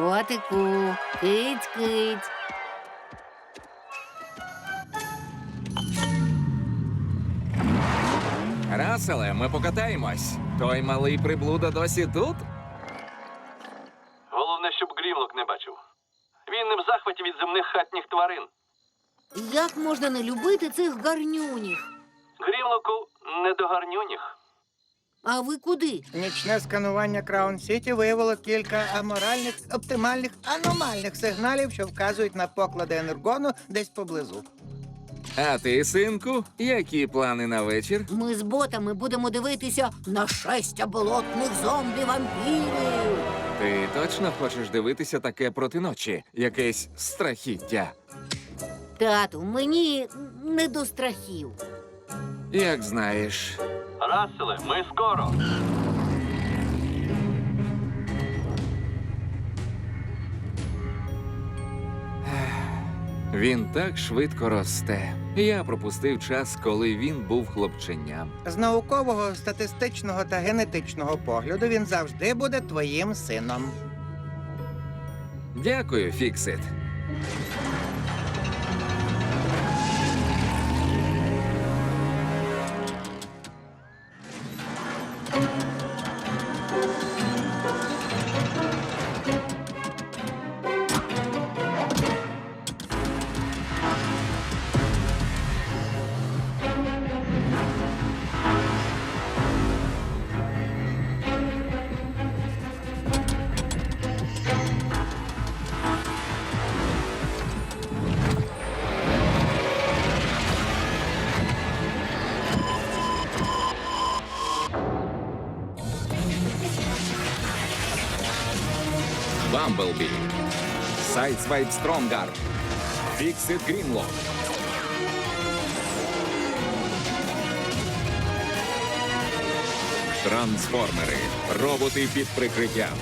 Котику, киць, киць. Раселе, ми покатаємось. Той малий приблуда досі тут? Головне, щоб Грімлок не бачив. Він не в захваті від земних хатніх тварин. Як можна не любити цих гарнюніх? Грімлоку не до гарнюніх. А ви куди? Нічне сканування Краун Сіті виявило кілька аморальних, оптимальних, аномальних сигналів, що вказують на поклади енергону десь поблизу. А ти, синку, які плани на вечір? Ми з ботами будемо дивитися на шестя болотних зомбі-вампірів. Ти точно хочеш дивитися таке проти ночі? Якесь страхіття? Тату, мені не до страхів. Як знаєш. Раселе, ми скоро. Він так швидко росте. Я пропустив час, коли він був хлопченням. З наукового, статистичного та генетичного погляду він завжди буде твоїм сином. Дякую, Фіксит. Бамблбі. Сайдсвайп Стронгар. Фіксит Грінлок. Трансформери. Роботи під прикриттям.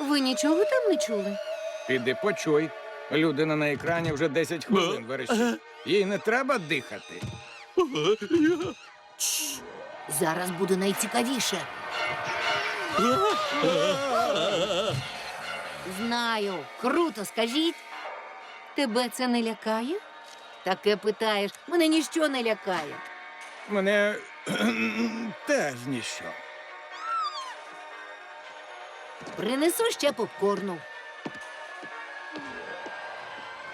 Ви нічого там не чули? Піди почуй. Людина на екрані вже 10 хвилин верещить. Їй не треба дихати. Зараз буде найцікавіше. Знаю, круто, скажіть. Тебе це не лякає? Таке питаєш, мене ніщо не лякає. Мене теж ніщо. Принесу ще попкорну.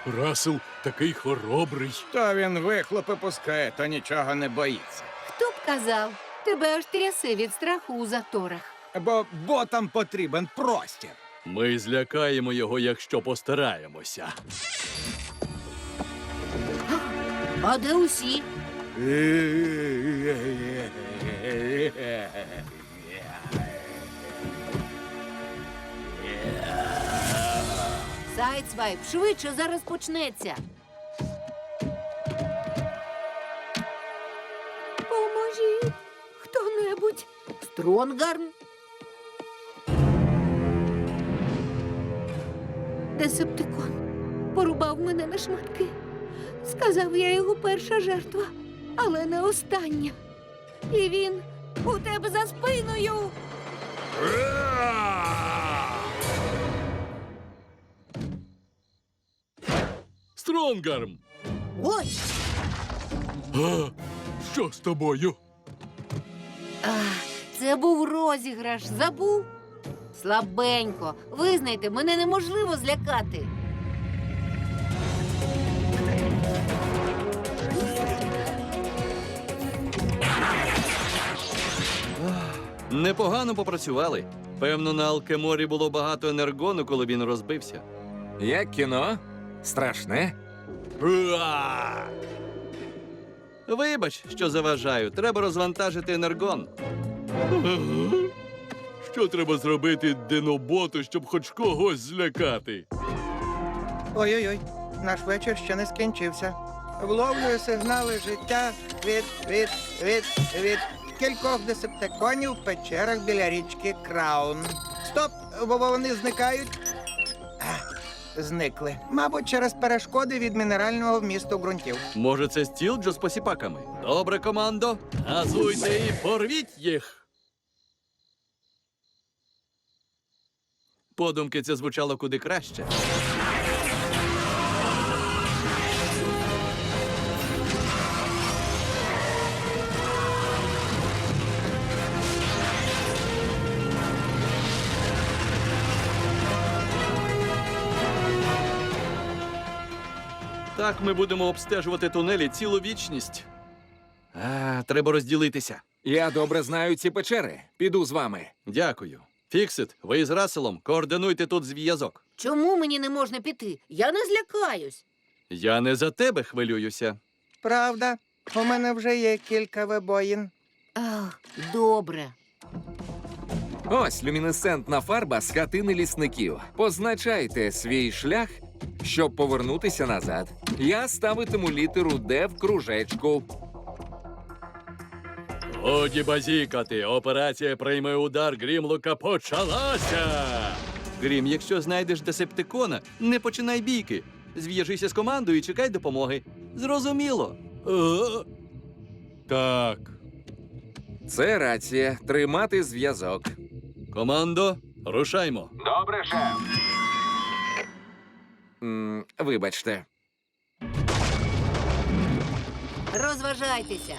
Расел такий хоробрий. То він вихлопи пускає, то нічого не боїться. Хто б казав? Тебе аж трясе від страху у заторах. Бо ботам потрібен простір. Ми злякаємо його, якщо постараємося. А де усі? Сайдсвайп, швидше зараз почнеться. Поможіть хто-небудь. Стронгарм. Десептикон порубав мене на шматки. Сказав, я його перша жертва, але не остання. І він у тебе за спиною. Стронгарм! Ой! А, що з тобою? А, це був розіграш. Забув? Слабенько. Визнайте, мене неможливо злякати. Непогано попрацювали. Певно, на Алкеморі було багато енергону, коли він розбився. Як кіно? Страшне? Уа! Вибач, що заважаю. Треба розвантажити енергон. Що треба зробити диноботу, щоб хоч когось злякати? Ой-ой-ой, наш вечір ще не скінчився. Вловлюю сигнали життя від, від, від, від кількох десептиконів в печерах біля річки Краун. Стоп, бо вони зникають. Зникли. Мабуть, через перешкоди від мінерального вмісту ґрунтів. Може, це стіл Джо з посіпаками? Добре, командо. Газуйте і порвіть їх. Подумки це звучало куди краще. Так ми будемо обстежувати тунелі цілу вічність. А, треба розділитися. Я добре знаю ці печери. Піду з вами. Дякую. Фіксит, ви з Раселом координуйте тут зв'язок. Чому мені не можна піти? Я не злякаюсь. Я не за тебе хвилююся. Правда, у мене вже є кілька вибоїн. Ах, добре. Ось люмінесцентна фарба з хатини лісників. Позначайте свій шлях, щоб повернутися назад. Я ставитиму літеру Д в кружечку. Годі базікати, операція прийме удар Грімлока почалася. Грім, якщо знайдеш десептикона, не починай бійки. Зв'яжися з командою і чекай допомоги. Зрозуміло. Е, Так. Це рація. Тримати зв'язок. Командо, рушаймо. Добре, шеф. Вибачте. Розважайтеся.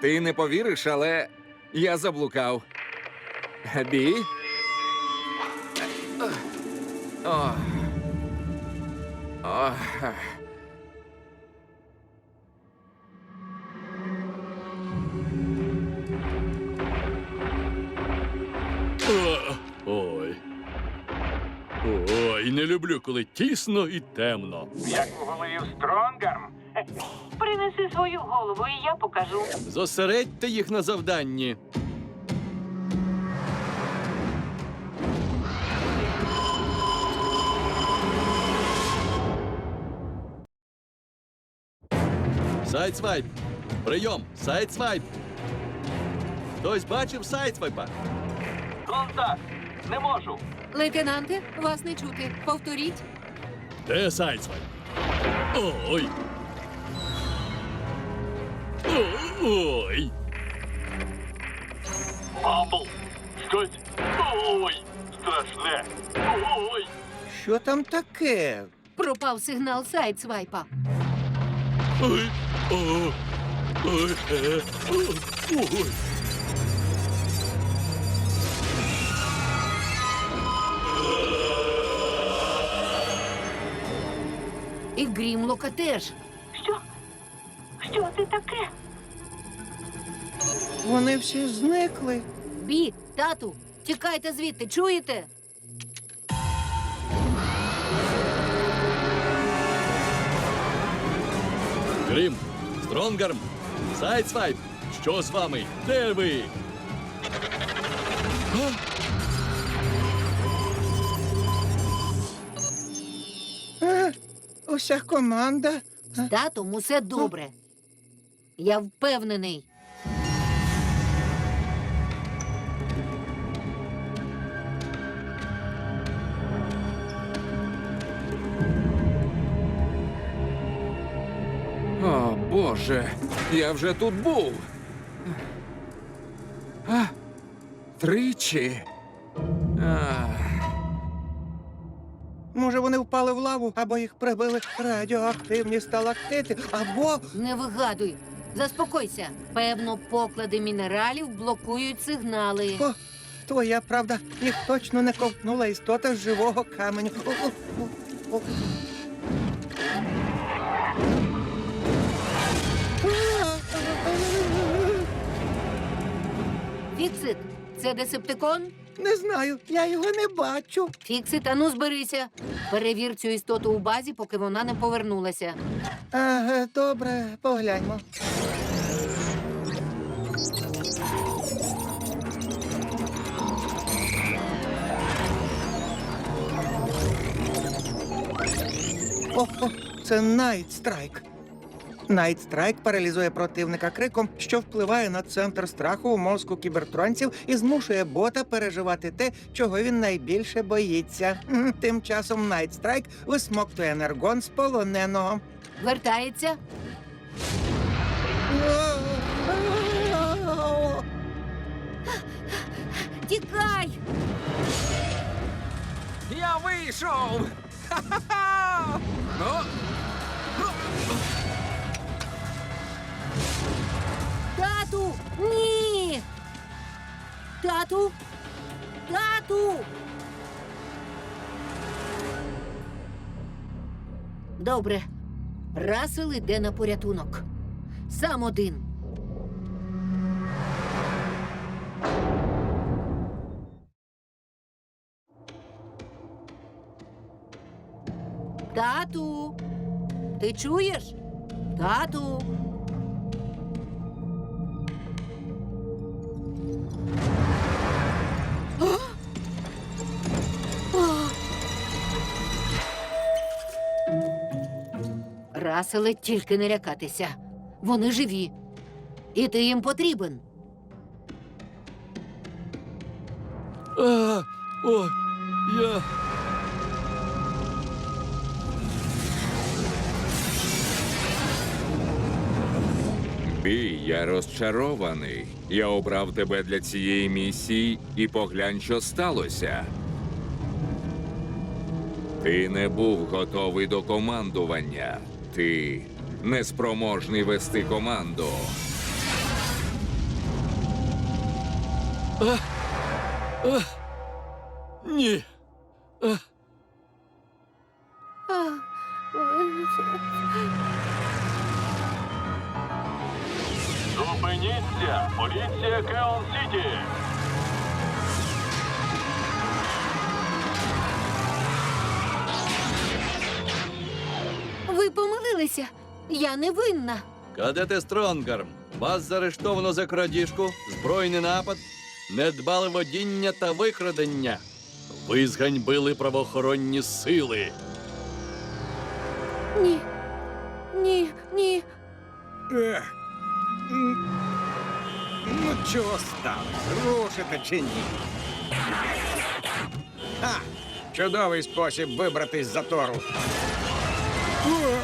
Ти не повіриш, але я заблукав. Бі? О. О. Ой. Ой, не люблю, коли тісно і темно. Як уголив Стронгарм. Принеси свою голову, і я покажу. Зосередьте їх на завданні. Сайдсвайп. Прийом. Сайдсвайп. Хтось бачив сайдсвайпа? Контакт! Не можу. Лейтенанте, вас не чути. Повторіть. Де Сайдсвайп? Ой. Ой. Бамбл! Щось. Ой! Страшне! Ой! Що там таке? Пропав сигнал сайт-свайпа. Ой. О. Ой. Е. Ой. І Грімлока теж. Це таке? Вони всі зникли. Бі, тату, тікайте звідти, чуєте? Грім. Стронгарм. Сайдсвайп. Що з вами? Де ви? А, уся команда. З татом усе добре. Я впевнений. О, Боже, я вже тут був. А, тричі. А. Може, вони впали в лаву, або їх прибили радіоактивні сталактити, або. Не вигадуй. Заспокойся. Певно, поклади мінералів блокують сигнали. О, твоя правда, їх точно не ковтнула істота з живого каменю. О, о, о, о. Фіксит, це десептикон? Не знаю, я його не бачу. Фіксит, ану зберися. Перевір цю істоту у базі, поки вона не повернулася. Ага, добре, погляньмо. О, о, це Найт Страйк. Найт Страйк паралізує противника криком, що впливає на центр страху у мозку кібертронців і змушує бота переживати те, чого він найбільше боїться. Тим часом Найт Страйк висмоктує енергон з полоненого. Вертається. Тікай! Я вийшов! Ха-ха-ха! Ну, Тату! Ні! Тату! Тату! Добре. Расел іде на порятунок. Сам один. Тату! Ти чуєш? Тату! Раселе, тільки не лякатися. Вони живі. І ти їм потрібен. А, о, я. Бій, я розчарований. Я обрав тебе для цієї місії і поглянь, що сталося. Ти не був готовий до командування. Ти неспроможний вести команду. Ні. Зупиніться! Поліція Кеон Сіті! Помилилися. Я не винна. Кадете Стронгарм, вас заарештовано за крадіжку, збройний напад, недбале водіння та викрадення. Ви зганьбили правоохоронні сили. Ні. Ні, ні. М. Ну, чого сталося? Рушите чи ні? А, чудовий спосіб вибратись з затору. О!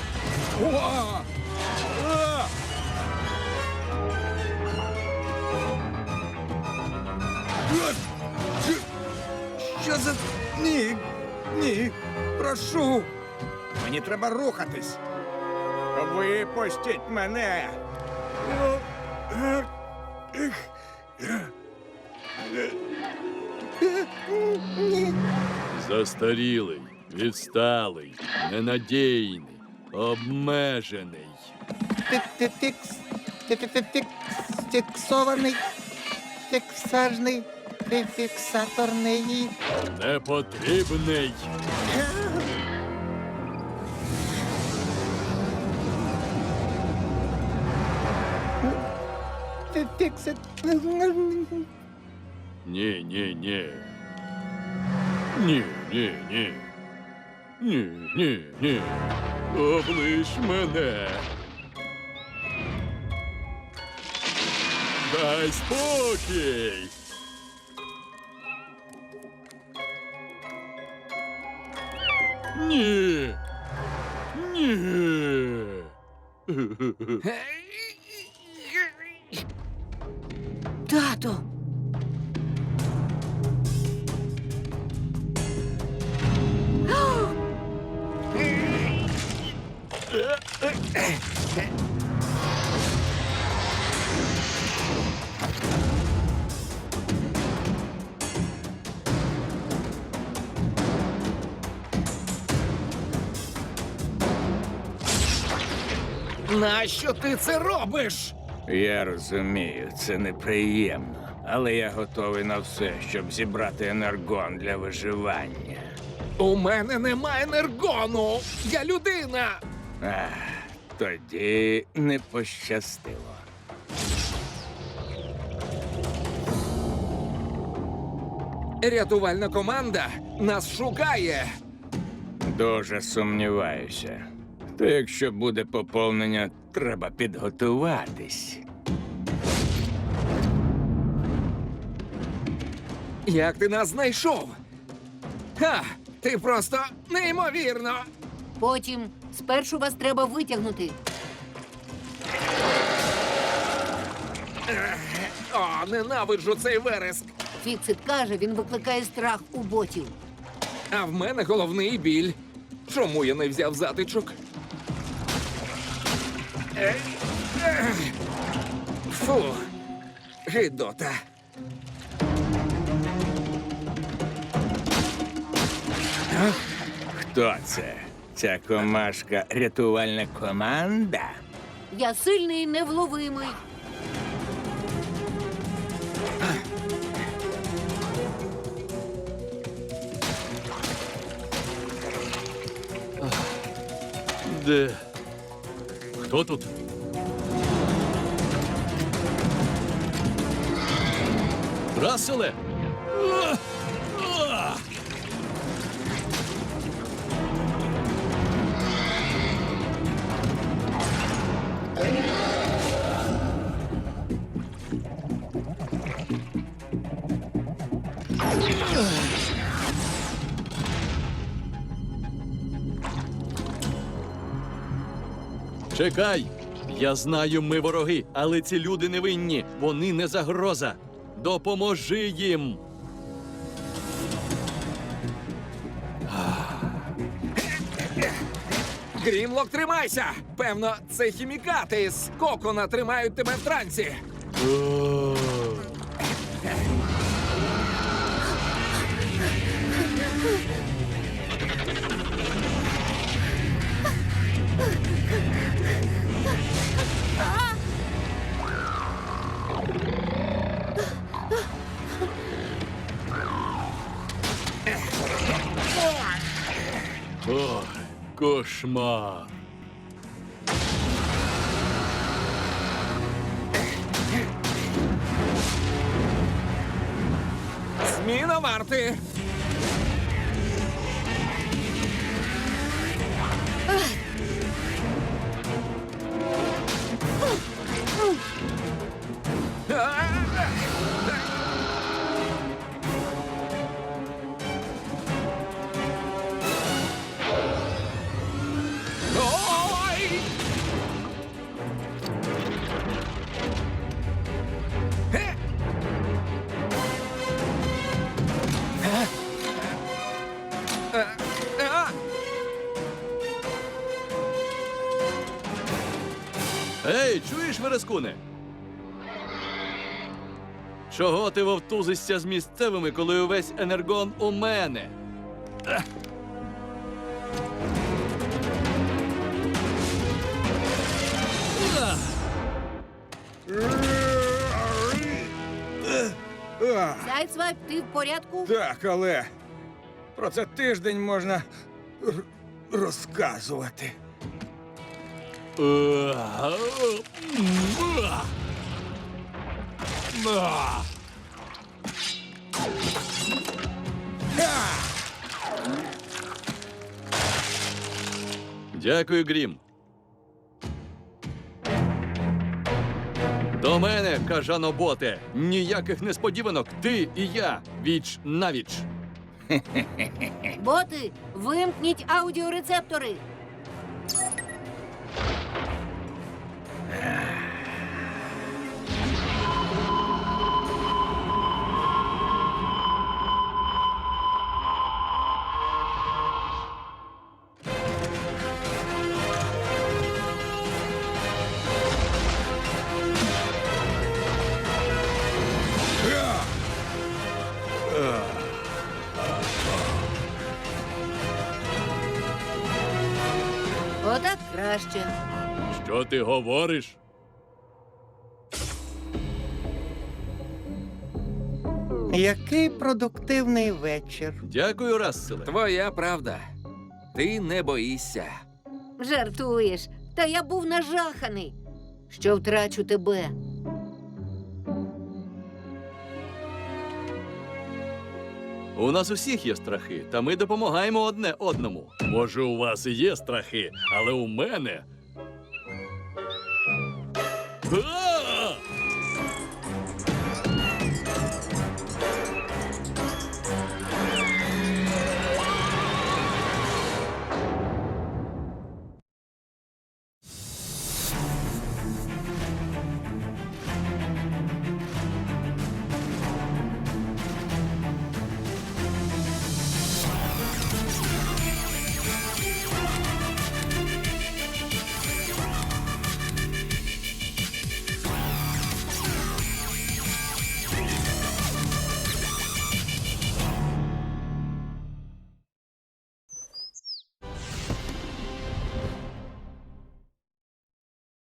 О! А! Е! Що- Що за. Ні. Ні. Прошу. Мені треба рухатись. Випустіть мене. О, е, ех, е, е, е, ні. Застарілий, відсталий, ненадійний, обмежений. Фікс, фіксований, фіксажний, фіксаторний. Непотрібний. Фіксит. Ні, ні, ні. Ні, ні, ні. Ні, ні, ні. Облиш мене. Дай спокій. Ні. Ні. Тато. Нащо ти це робиш? Я розумію, це неприємно, але я готовий на все, щоб зібрати енергон для виживання. У мене немає енергону. Я людина. Тоді не пощастило. Рятувальна команда нас шукає. Дуже сумніваюся. То якщо буде поповнення, треба підготуватись. Як ти нас знайшов? Ха! Ти просто неймовірно. Потім спершу вас треба витягнути. О, ненавиджу цей вереск. Фіксит каже, він викликає страх у ботів. А в мене головний біль. Чому я не взяв затичок? Е, е. Фу, гидота. Хто це? Ця комашка рятувальна команда? Я сильний і невловимий. Де? Хто тут? Раселе! Чекай! Я знаю, ми вороги, але ці люди невинні. Вони не загроза. Допоможи їм. Грімлок, тримайся! Певно, це хімікати з кокона тримають тебе в трансі. Ох, кошмар. Зміна варти. Чуєш, Верескуне? Чого ти вовтузишся з місцевими, коли увесь енергон у мене? Сайдсвайп, ти в порядку? Так, але про це тиждень можна р- розказувати. Дякую, Грім. До мене, кажаноботе, ніяких несподіванок. Ти і я віч навіч. Боти, вимкніть аудіорецептори. Краще. Що ти говориш? Який продуктивний вечір. Дякую, Расселе. Твоя правда. Ти не боїшся. Жартуєш, та я був нажаханий, що втрачу тебе. У нас усіх є страхи, та ми допомагаємо одне одному. Може, у вас і є страхи, але у мене. А!